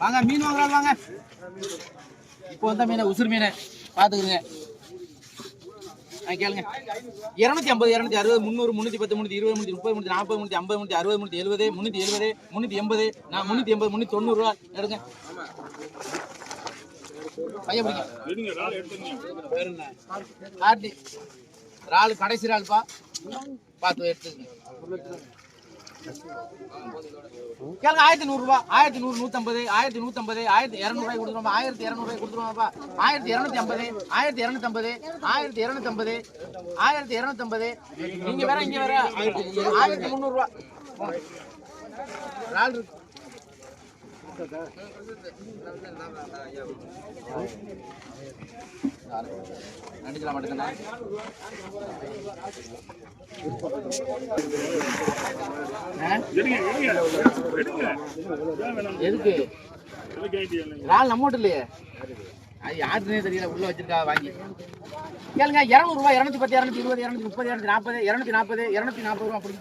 வாங்க மீன் வாங்குறாள் வாங்க. இப்போ வந்த மீன் உசுர் மீன் பார்த்துக்குங்க கேளுங்க. இரநூத்தி ஐம்பது இரநூத்தி அறுபது முந்நூறு முந்நூற்றி பத்து முந்நூற்றி இருபது முந்நூற்றி முப்பது முந்நூற்றி நாற்பது முந்நூற்றி ஐம்பது முந்நூற்றி அறுபது முந்நூற்றி எழுபது முந்நூற்றி எழுபது முந்நூற்றி எண்பது நான் முந்நூற்றி எண்பது முந்நூற்றி தொண்ணூறுரூவா எடுங்க. பையன் பிடிங்க. ஆட்டி இறால் கடைசி இறால்ப்பா. பார்த்து எடுத்துக்கங்க. கேளுங்க ஆயிரத்தி நூறுரூவா ஆயிரத்தி நூறு நூற்றம்பது ஆயிரத்தி நூற்றம்பது ஆயிரத்தி இரநூறுவாய் கொடுத்துருவோம்? ஆயிரத்தி இரநூறுவாய் கொடுத்துருவாப்பா ஆயிரத்தி இரநூத்தி ஐம்பது ஆயிரத்தி இரநூத்தம்பது ஆயிரத்தி இரநூத்தம்பது ஆயிரத்தி இரநூத்தம்பது. இங்கே வேற இங்கே வேற. ஆயிரத்தி முந்நூறுரூவா இறால் நடிக்கலாம் எதுக்கு? நாள் நம்ம இல்லையே. அது தெரியல. உள்ள வச்சிருக்கா வாங்கி. கேளுங்க இரநூறுவா இரநூத்தி பத்து இரநூத்தி இருபது இரநூத்தி முப்பது இரநூத்தி நாற்பது இரநூத்தி நாற்பது இரநூத்தி நாற்பது ரூபா அப்படி